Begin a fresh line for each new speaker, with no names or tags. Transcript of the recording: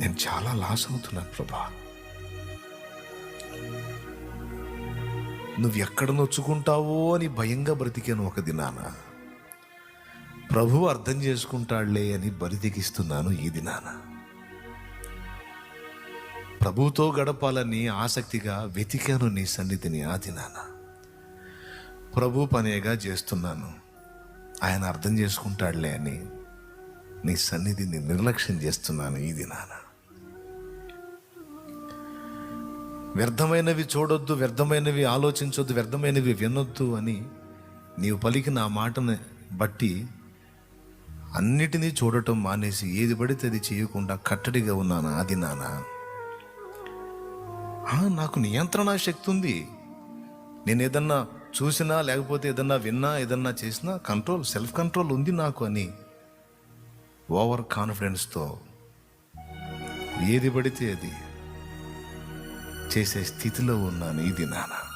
నేను చాలా లాస్ అవుతున్నాను ప్రభా. నువ్వు ఎక్కడ నొచ్చుకుంటావో అని భయంగా బ్రతికాను ఒక దినాన. ప్రభు అర్థం చేసుకుంటాడులే అని బరిదిగిస్తున్నాను ఈ దినాన. ప్రభుతో గడపాలని ఆసక్తిగా వెతికాను నీ సన్నిధిని ఆ దినాన. ప్రభు పనేగా చేస్తున్నాను. ఆయన అర్థం చేసుకుంటాడులే అని నీ సన్నిధిని నిర్లక్ష్యం చేస్తున్నాను ఈ దినాన. వ్యర్థమైనవి చూడొద్దు వ్యర్థమైనవి ఆలోచించొద్దు వ్యర్థమైనవి వినొద్దు అని నీవు పలికిన ఆ మాటను బట్టి అన్నిటినీ చూడటం మానేసి ఏది పడితే అది చేయకుండా కట్టడిగా ఉన్నానా? అది నానా? ఆ, నాకు నియంత్రణ శక్తి ఉంది. నేను ఏదన్నా చూసినా లేకపోతే ఏదన్నా విన్నా ఏదన్నా చేసినా కంట్రోల్ సెల్ఫ్ కంట్రోల్ ఉంది నాకు అని ఓవర్ కాన్ఫిడెన్స్తో ఏది పడితే అది చేసే స్థితిలో ఉన్నాను ఇది నానా.